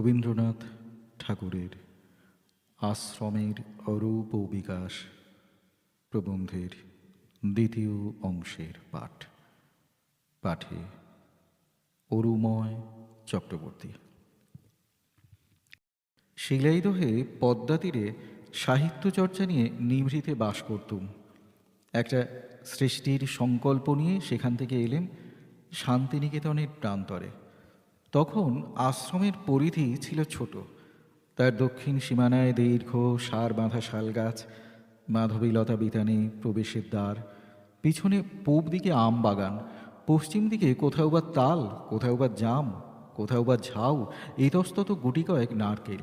রবীন্দ্রনাথ ঠাকুরের আশ্রমের অরূপ বিকাশ প্রবন্ধের দ্বিতীয় অংশের পাঠ। পাঠে অরুময় চক্রবর্তী। শিলাইদহে পদ্মা তীরে সাহিত্য চর্চা নিয়ে নিভৃতে বাস করতুম। একটা সৃষ্টির সংকল্প নিয়ে সেখান থেকে এলেম শান্তিনিকেতনের প্রান্তরে। তখন আশ্রমের পরিধি ছিল ছোট। তার দক্ষিণ সীমানায় দীর্ঘ সার বাঁধা শালগাছ মাধবীলতা বিতানে প্রবেশের দ্বার, পিছনে পূব দিকে আম বাগান, পশ্চিম দিকে কোথাও বা তাল, কোথাও বা জাম, কোথাও বা ঝাউ, ইতস্তত গুটি কয়েক নারকেল।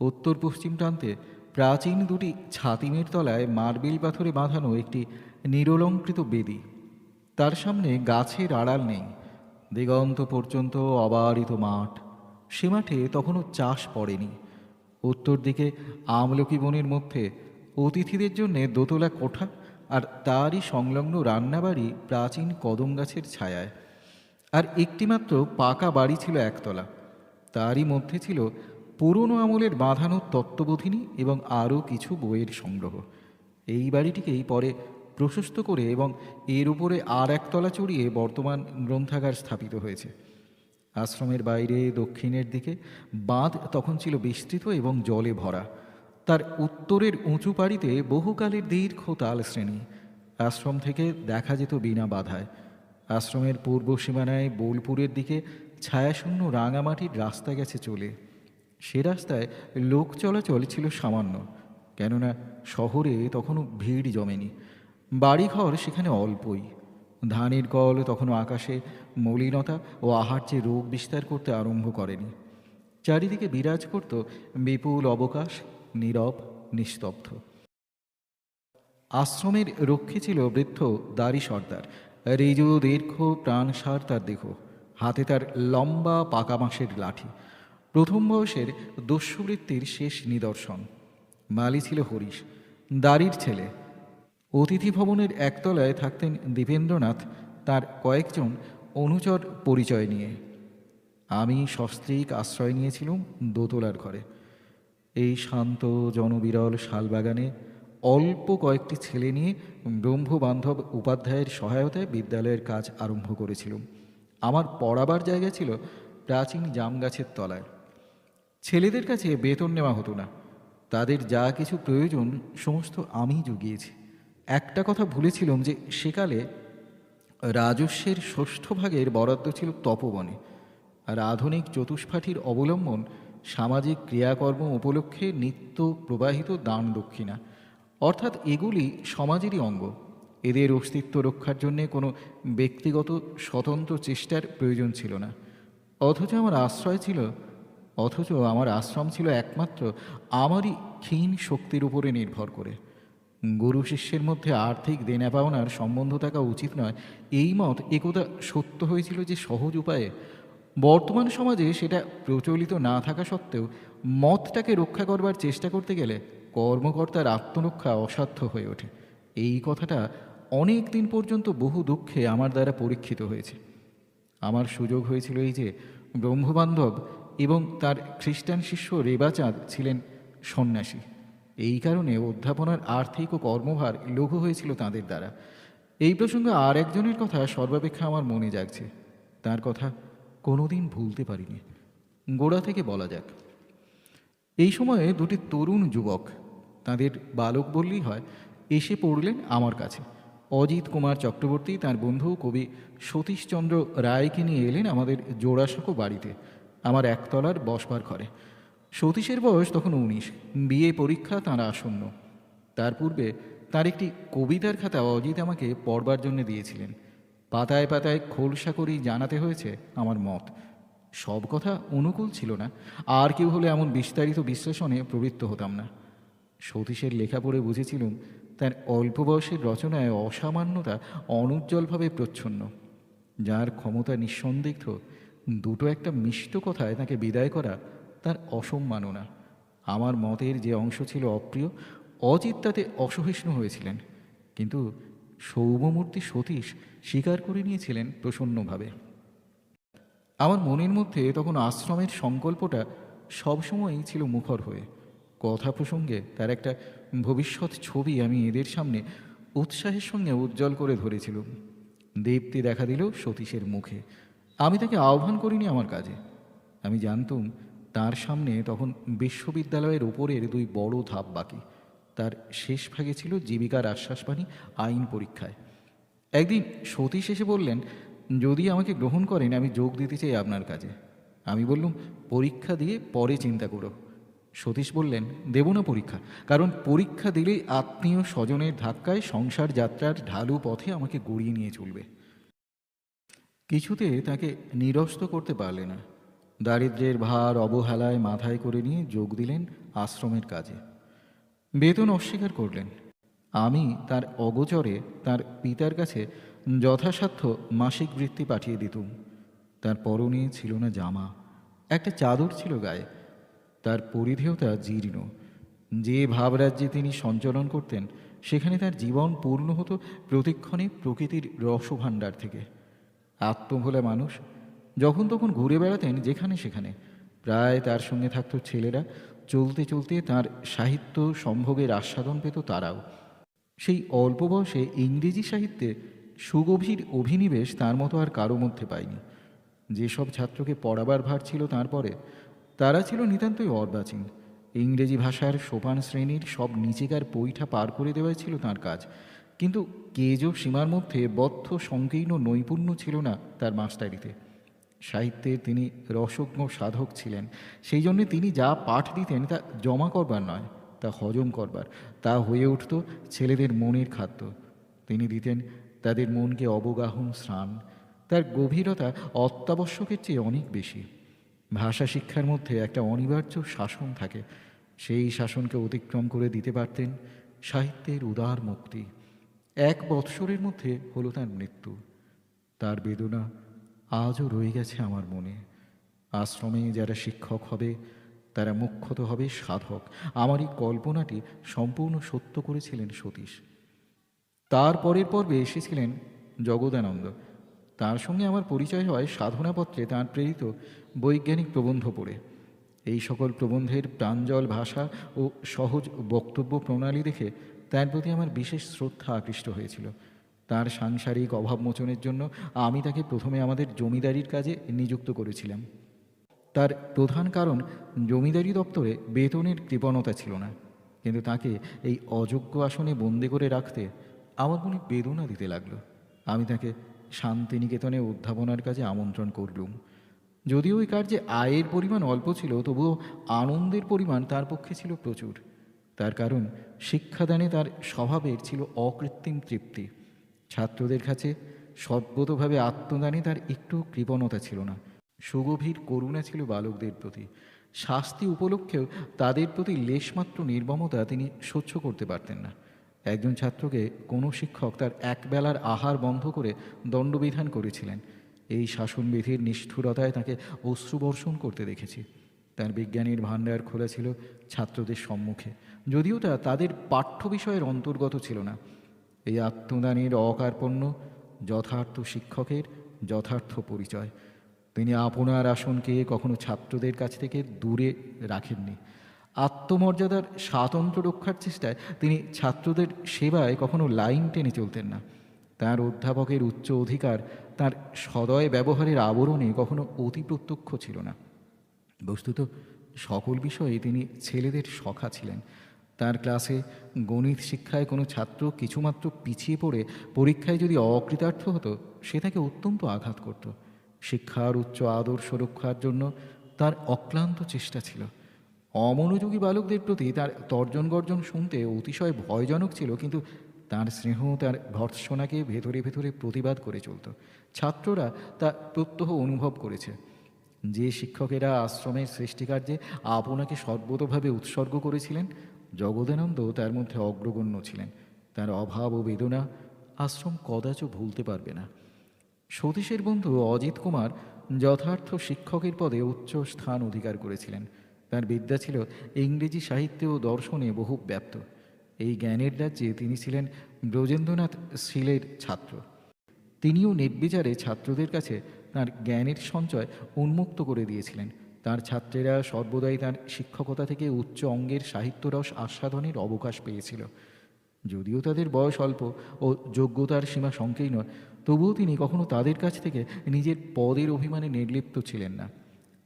উত্তর পশ্চিম প্রান্তে প্রাচীন দুটি ছাতিমের তলায় মার্বেল পাথরে বাঁধানো একটি নিরলঙ্কৃত বেদি। তার সামনে গাছের আড়াল নেই দিগন্ত পর্যন্ত অবারিত মাঠ। সে মাঠে তখনও চাষ পড়েনি। উত্তর দিকে আমলকি বনের মধ্যে অতিথিদের জন্যে দোতলা কোঠা আর তারই সংলগ্ন রান্নাবাড়ি প্রাচীন কদম গাছের ছায়ায়। আর একটিমাত্র পাকা বাড়ি ছিল একতলা। তারই মধ্যে ছিল পুরনো আমলের বাঁধানো তত্ত্ববোধিনী এবং আরও কিছু বইয়ের সংগ্রহ। এই বাড়িটিকেই পরে প্রশস্ত করে এবং এর উপরে আর একতলা চড়িয়ে বর্তমান গ্রন্থাগার স্থাপিত হয়েছে। আশ্রমের বাইরে, দক্ষিণের দিকে বাঁধ তখন ছিল বিস্তৃত এবং জলে ভরা। তার উত্তরের উঁচু পাড়িতে বহুকালের দীর্ঘ তাল শ্রেণি। আশ্রম থেকে দেখা যেত বিনা বাধায়। আশ্রমের পূর্ব সীমানায় বোলপুরের দিকে ছায়াশূন্য রাঙামাটির রাস্তা গেছে চলে। সে রাস্তায় লোক চলাচল ছিল সামান্য। কেননা শহরে তখনও ভিড় জমেনি। বাড়িঘর সেখানে অল্পই। ধানের কল তখনও আকাশে মলিনতা ও আহার্যে রোগ বিস্তার করতে আরম্ভ করেনি। চারিদিকে বিরাজ করত বিপুল অবকাশ, নীরব, নিস্তব্ধ। আশ্রমের রক্ষী ছিল বৃদ্ধ দাড়ি সর্দার। রিজু, দীর্ঘ প্রাণসার তার দেহ। হাতে তার লম্বা পাকা বাঁশের লাঠি। প্রথম বয়সের দস্যুবৃত্তির শেষ নিদর্শন। মালি ছিল হরিশ দাড়ির ছেলে। অতিথি ভবনের একতলায় থাকতেন দীপেন্দ্রনাথ, তার কয়েকজন অনুচর পরিচয় নিয়ে। আমি সস্ত্রীক আশ্রয় নিয়েছিলাম দোতলার ঘরে। এই শান্ত, জনবিরল শালবাগানে অল্প কয়েকটি ছেলে নিয়ে ব্রহ্মবান্ধব উপাধ্যায়ের সহায়তায় বিদ্যালয়ের কাজ আরম্ভ করেছিলাম। আমার পড়াবার জায়গা ছিল প্রাচীন জাম গাছের তলায়। ছেলেদের কাছে বেতন নেওয়া হতো না। তাদের যা কিছু প্রয়োজন, সমস্ত আমি জুগিয়েছি। একটা কথা ভুলেছিলাম যে সেকালে রাজস্বের ষষ্ঠ ভাগের বরাদ্দ ছিল তপবনে। আর আধুনিক চতুষ্পাঠীর অবলম্বন সামাজিক ক্রিয়াকর্ম উপলক্ষে নিত্য প্রবাহিত দান দক্ষিণা। অর্থাৎ এগুলি সমাজেরই অঙ্গ। এদের অস্তিত্ব রক্ষার জন্যে কোনো ব্যক্তিগত স্বতন্ত্র চেষ্টার প্রয়োজন ছিল না। অথচ আমার আশ্রয় ছিল, অথচ আমার আশ্রম ছিল একমাত্র আমারই ক্ষীণ শক্তির উপরে নির্ভর করে। গুরু শিষ্যের মধ্যে আর্থিক দেনা পাওনার সম্বন্ধ থাকা উচিত নয়। এই মত একথা সত্য হয়েছিল যে সহজ উপায়ে। বর্তমান সমাজে সেটা প্রচলিত না থাকা সত্ত্বেও মতটাকে রক্ষা করবার চেষ্টা করতে গেলে কর্মকর্তার আত্মরক্ষা অসাধ্য হয়ে ওঠে। এই কথাটা অনেক দিন পর্যন্ত বহু দুঃখে আমার দ্বারা পরীক্ষিত হয়েছে। আমার সুযোগ হয়েছিল এই যে ব্রহ্মবান্ধব এবং তার খ্রিস্টান শিষ্য রেবাচাঁদ ছিলেন সন্ন্যাসী। এই কারণে অধ্যাপনার আর্থিক ও কর্মভার লঘু হয়েছিল তাদের দ্বারা। এই প্রসঙ্গে আর একজনের কথা সর্বাপেক্ষা আমার মনে জাগছে। তার কথা কোনোদিন ভুলতে পারিনি। গোড়া থেকে বলা যাক। এই সময়ে দুটি তরুণ যুবক, তাদের বালক বললেই হয়, এসে পড়লেন আমার কাছে। অজিত কুমার চক্রবর্তী, তার বন্ধু কবি সতীশচন্দ্র রায়কে নিয়ে এলেন আমাদের জোড়াসাঁকো বাড়িতে। আমার একতলার বসবার ঘরে। সতীশের বয়স তখন উনিশ। বিয়ে পরীক্ষা তাঁর আসন্ন। তার পূর্বে তার একটি কবিতার খাতা অজিত আমাকে পড়বার জন্য দিয়েছিলেন। পাতায় পাতায় খোলসা করেই জানাতে হয়েছে আমার মত। সব কথা অনুকূল ছিল না। আর কেউ হলে এমন বিস্তারিত বিশ্লেষণে প্রবৃত্ত হতাম না। সতীশের লেখা পড়ে বুঝেছিলুম, তার অল্প বয়সের রচনায় অসামান্যতা অনুজ্জ্বলভাবে প্রচ্ছন্ন। যার ক্ষমতা নিঃসন্দিগ্ধ, দুটো একটা মিষ্ট কথায় তাকে বিদায় করা তার অসম্মাননা আমার মতের যে অংশ ছিল অপ্রিয়, অজিত তাতে অসহিষ্ণু হয়েছিলেন। কিন্তু সৌম্যমূর্তি সতীশ স্বীকার করে নিয়েছিলেন প্রসন্নভাবে। আমার মনের মধ্যে তখন আশ্রমের সংকল্পটা সবসময়ই ছিল মুখর হয়ে। কথা প্রসঙ্গে তার একটা ভবিষ্যৎ ছবি আমি এদের সামনে উৎসাহের সঙ্গে উজ্জ্বল করে ধরেছিলাম। দীপ্তি দেখা দিল সতীশের মুখে। আমি তাকে আহ্বান করিনি আমার কাজে। আমি জানতুম তার সামনে তখন বিশ্ববিদ্যালয়ের উপরের দুই বড় ধাপ বাকি। তার শেষ ভাগে ছিল জীবিকার আশ্বাসবাণী, আইন পরীক্ষায়। একদিন সতীশ এসে বললেন, যদি আমাকে গ্রহণ করেন, আমি যোগ দিতে চাই আপনার কাজে। আমি বললুম, পরীক্ষা দিয়ে পরে চিন্তা করো। সতীশ বললেন, দেব না পরীক্ষা, কারণ পরীক্ষা দিলেই আত্মীয় স্বজনের ধাক্কায় সংসার যাত্রার ঢালু পথে আমাকে গড়িয়ে নিয়ে চলবে। কিছুতে তাকে নিরস্ত করতে পারলে না। দারিদ্র্যের ভার অবহেলায় মাথায় করে নিয়ে যোগ দিলেন আশ্রমের কাজে। বেতন অস্বীকার করলেন। আমি তার অগোচরে তার পিতার কাছে যথাসাধ্য মাসিক বৃত্তি পাঠিয়ে দিতুম। তার পরনে ছিল না জামা, একটা চাদর ছিল গায়ে, তার পরিধেয়তা জীর্ণ। যে ভাবরাজ্যে তিনি সঞ্চালন করতেন, সেখানে তার জীবন পূর্ণ হতো প্রতিক্ষণে প্রকৃতির রসভাণ্ডার থেকে। আত্মভোলা মানুষ যখন তখন ঘুরে বেড়াতেন যেখানে সেখানে। প্রায় তার সঙ্গে থাকত ছেলেরা। চলতে চলতে তার সাহিত্য সম্ভোগের আস্বাদন পেত তারাও। সেই অল্প বয়সে ইংরেজি সাহিত্যে সুগভীর অভিনিবেশ তার মতো আর কারও মধ্যে পায়নি। যেসব ছাত্রকে পড়াবার ভার ছিল তারপরে তারা ছিল নিতান্তই অর্বাচীন। ইংরেজি ভাষার সোপান শ্রেণির সব নিচেকার পৈঠা পার করে দেওয়াই ছিল তার কাজ। কিন্তু কেজো সীমার মধ্যে বদ্ধ, সংকীর্ণ, নৈপুণ্য ছিল না তার মাস্টারিতে। সাহিত্যের তিনি রসজ্ঞ সাধক ছিলেন। সেই জন্যে তিনি যা পাঠ দিতেন তা জমা করবার নয়, তা হজম করবার। তা হয়ে উঠত ছেলেদের মনের খাদ্য। তিনি দিতেন তাদের মনকে অবগাহন স্নান। তার গভীরতা অত্যাবশ্যকের চেয়ে অনেক বেশি। ভাষা শিক্ষার মধ্যে একটা অনিবার্য শাসন থাকে। সেই শাসনকে অতিক্রম করে দিতে পারতেন সাহিত্যের উদার মুক্তি। এক বৎসরের মধ্যে হলো তার মৃত্যু। তার বেদনা আজও রয়ে গেছে আমার মনে। আশ্রমে যারা শিক্ষক হবে, তারা মুখ্যত হবে সাধক। আমার এই কল্পনাটি সম্পূর্ণ সত্য করেছিলেন সতীশ। তার পরের পর্বে এসেছিলেন জগদানন্দ। তার সঙ্গে আমার পরিচয় হয় সাধনাপত্রে তাঁর প্রেরিত বৈজ্ঞানিক প্রবন্ধ পড়ে। এই সকল প্রবন্ধের প্রাঞ্জল ভাষা ও সহজ বক্তব্য প্রণালী দেখে তার প্রতি আমার বিশেষ শ্রদ্ধা আকৃষ্ট হয়েছিল। তার সাংসারিক অভাব মোচনের জন্য আমি তাকে প্রথমে আমাদের জমিদারির কাজে নিযুক্ত করেছিলাম। তার প্রধান কারণ, জমিদারি দপ্তরে বেতনের কৃপণতা ছিল না। কিন্তু তাকে এই অযোগ্য আসনে বন্দি করে রাখতে আমার মনে বেদনা দিতে লাগল। আমি তাকে শান্তিনিকেতনে অধ্যাপনার কাজে আমন্ত্রণ করলুম। যদিও ওই কার্যে আয়ের পরিমাণ অল্প ছিল, তবুও আনন্দের পরিমাণ তার পক্ষে ছিল প্রচুর। তার কারণ, শিক্ষাদানে তার স্বভাবের ছিল অকৃত্রিম তৃপ্তি। ছাত্রদের কাছে সদ্গতভাবে আত্মদানে তার একটু কৃপণতা ছিল না। সুগভীর করুণা ছিল বালকদের প্রতি। শাস্তি উপলক্ষেও তাদের প্রতি লেশমাত্র নির্মমতা তিনি সহ্য করতে পারতেন না। একজন ছাত্রকে কোনো শিক্ষক তার একবেলার আহার বন্ধ করে দণ্ডবিধান করেছিলেন। এই শাসনবিধির নিষ্ঠুরতায় তাকে অশ্রুবর্ষণ করতে দেখেছি। তার বিজ্ঞানীর ভাণ্ডার খোলা ছিল ছাত্রদের সম্মুখে। যদিও তা তাদের পাঠ্য বিষয়ের অন্তর্গত ছিল না। এই আত্মদানের অকার্পণ্য যথার্থ শিক্ষকের যথার্থ পরিচয়। তিনি আপনার আসনকে কখনো ছাত্রদের কাছ থেকে দূরে রাখেননি। আত্মমর্যাদার স্বাতন্ত্র্য রক্ষার চেষ্টায় তিনি ছাত্রদের সেবায় কখনো লাইন টেনে চলতেন না। তার অধ্যাপকের উচ্চ অধিকার, তার সদয় ব্যবহারের আবরণে কখনো অতি প্রত্যক্ষ ছিল না। বস্তুত সকল বিষয়ে তিনি ছেলেদের সখা ছিলেন। তার ক্লাসে গণিত শিক্ষায় কোনো ছাত্র কিছুমাত্র পিছিয়ে পড়ে পরীক্ষায় যদি অকৃতার্থ হতো, সে তাকে অত্যন্ত আঘাত করত। শিক্ষার উচ্চ আদর্শ রক্ষার জন্য তার অক্লান্ত চেষ্টা ছিল। অমনোযোগী বালকদের প্রতি তার তর্জন গর্জন শুনতে অতিশয় ভয়জনক ছিল, কিন্তু তার স্নেহ, তার ভর্ৎসনাকে ভেতরে ভেতরে প্রতিবাদ করে চলত। ছাত্ররা তা প্রত্যহ অনুভব করেছে। যে শিক্ষকেরা আশ্রমের সৃষ্টিকার্যে আপনাকে সর্বতভাবে উৎসর্গ করেছিলেন জগদানন্দ তার মধ্যে অগ্রগণ্য ছিলেন। তার অভাব ও বেদনা আশ্রম কদাচ ভুলতে পারবে না। সতীশের বন্ধু অজিত কুমার যথার্থ শিক্ষকের পদে উচ্চ স্থান অধিকার করেছিলেন। তার বিদ্যা ছিল ইংরেজি সাহিত্য ও দর্শনে বহু ব্যাপ্ত। এই জ্ঞানের রাজ্যে তিনি ছিলেন ব্রজেন্দ্রনাথ শীলের ছাত্র। তিনিও নির্বিচারে ছাত্রদের কাছে তার জ্ঞানের সঞ্চয় উন্মুক্ত করে দিয়েছিলেন। তার ছাত্রেরা সর্বদাই তার শিক্ষকতা থেকে উচ্চ অঙ্গের সাহিত্যরস আস্বাদনের অবকাশ পেয়েছিল। যদিও তাদের বয়স অল্প ও যোগ্যতার সীমা সংকীর্ণ, তবুও তিনি কখনো তাদের কাছ থেকে নিজের পদের অভিমানে নির্লিপ্ত ছিলেন না।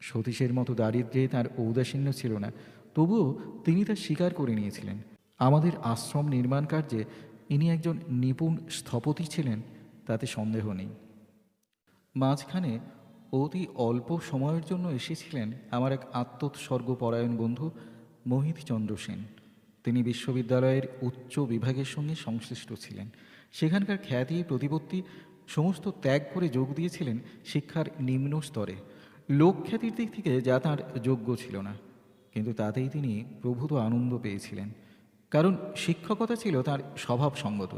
সতীশের মতো দারিদ্র্যে তার ঔদাসীন্য ছিল না, তবুও তিনি তা স্বীকার করে নিয়েছিলেন। আমাদের আশ্রম নির্মাণ কার্যে ইনি একজন নিপুণ স্থপতি ছিলেন, তাতে সন্দেহ নেই। মাঝখানে অতি অল্প সময়ের জন্য এসেছিলেন আমার এক আত্মোৎসর্গপরায়ণ বন্ধু মোহিত চন্দ্র সেন। তিনি বিশ্ববিদ্যালয়ের উচ্চ বিভাগের সঙ্গে সংশ্লিষ্ট ছিলেন। সেখানকার খ্যাতি, প্রতিপত্তি সমস্ত ত্যাগ করে যোগ দিয়েছিলেন শিক্ষার নিম্ন স্তরে। লোকখ্যাতির দিক থেকে যা তাঁর যোগ্য ছিল না, কিন্তু তাতেই তিনি প্রভূত আনন্দ পেয়েছিলেন। কারণ শিক্ষকতা ছিল তার স্বভাব সঙ্গত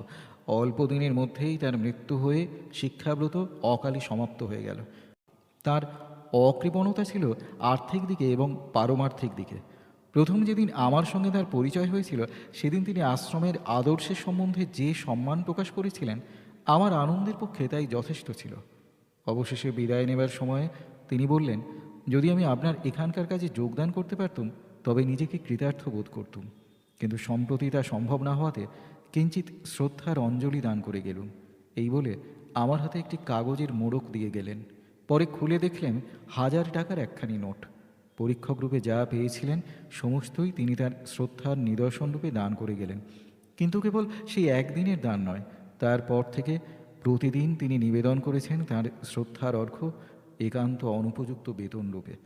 অল্প দিনের মধ্যেই তার মৃত্যু হয়ে শিক্ষাব্রত অকালে সমাপ্ত হয়ে গেল। তার অকৃপণতা ছিল আর্থিক দিকে এবং পারমার্থিক দিকে। প্রথম যেদিন আমার সঙ্গে তার পরিচয় হয়েছিল, সেদিন তিনি আশ্রমের আদর্শের সম্বন্ধে যে সম্মান প্রকাশ করেছিলেন, আমার আনন্দের পক্ষে তাই যথেষ্ট ছিল। অবশেষে বিদায় নেবার সময়ে তিনি বললেন, যদি আমি আপনার এখানকার কাজে যোগদান করতে পারতুম, তবে নিজেকে কৃতার্থ বোধ করতুম। কিন্তু সম্প্রতি তা সম্ভব না হওয়াতে কিঞ্চিত শ্রদ্ধার অঞ্জলি দান করে গেলুম। এই বলে আমার হাতে একটি কাগজের মোড়ক দিয়ে গেলেন। পরে খুলে দেখলেন হাজার টাকার একখানি নোট। পরীক্ষক রূপে যা পেয়েছিলেন, সমস্তই তিনি তার শ্রদ্ধার নিদর্শন রূপে দান করে গেলেন। কিন্তু কেবল সেই একদিনের দান নয়, তারপর থেকে প্রতিদিন তিনি নিবেদন করেছেন তার শ্রদ্ধার অর্ঘ একান্ত অনুপযুক্ত বেতন রূপে।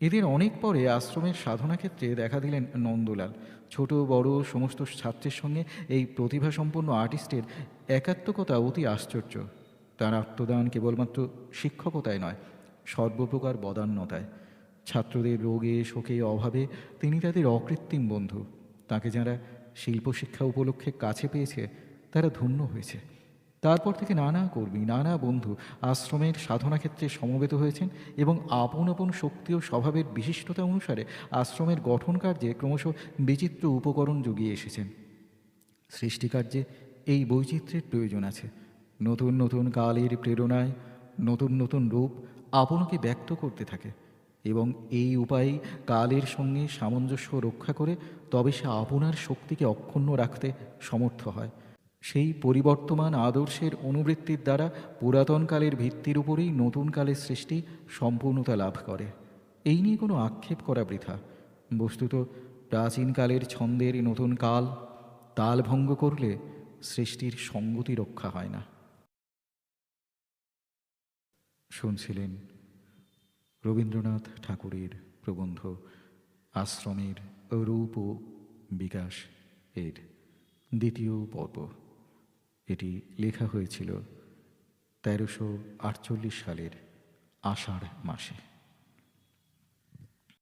এদের অনেক পরে আশ্রমের সাধনা ক্ষেত্রে দেখা দিলেন নন্দলাল। ছোট, বড়, সমস্ত ছাত্রের সঙ্গে এই প্রতিভাসম্পন্ন আর্টিস্টের একাত্মকতা অতি আশ্চর্য। তার আত্মদান কেবলমাত্র শিক্ষকতায় নয়, সর্বপ্রকার বদান্যতায় ছাত্রদের রোগে, শোকে, অভাবে তিনি তাদের অকৃত্রিম বন্ধু। তাকে যারা শিল্পশিক্ষা উপলক্ষে কাছে পেয়েছে, তারা ধন্য হয়েছে। তারপর থেকে নানা কর্মী, নানা বন্ধু আশ্রমের সাধনা ক্ষেত্রে সমবেত হয়েছেন এবং আপন আপন শক্তি ও স্বভাবের বিশিষ্টতা অনুসারে আশ্রমের গঠন কার্যে ক্রমশ বিচিত্র উপকরণ জুগিয়ে এসেছেন। সৃষ্টিকার্যে এই বৈচিত্র্যের প্রয়োজন আছে। নতুন নতুন কালের প্রেরণায়, নতুন নতুন রূপ আপনাকে ব্যক্ত করতে থাকে এবং এই উপায়েই কালের সঙ্গে সামঞ্জস্য রক্ষা করে তবে সে আপনার শক্তিকে অক্ষুণ্ণ রাখতে সমর্থ হয়। সেই পরিবর্তমান আদর্শের অনুবৃত্তির দ্বারা পুরাতন কালের ভিত্তির উপরেই নতুন কালের সৃষ্টি সম্পূর্ণতা লাভ করে। এই নিয়ে কোনো আক্ষেপ করা বৃথা। বস্তুত প্রাচীনকালের ছন্দের নতুন কাল, তাল ভঙ্গ করলে সৃষ্টির সঙ্গতি রক্ষা হয় না। শুনছিলেন রবীন্দ্রনাথ ঠাকুরের প্রবন্ধ, আশ্রমের রূপ ও বিকাশ এর দ্বিতীয় পর্ব। এটি লেখা হয়েছিল তেরোশো আটচল্লিশ সালের আষাঢ় মাসে।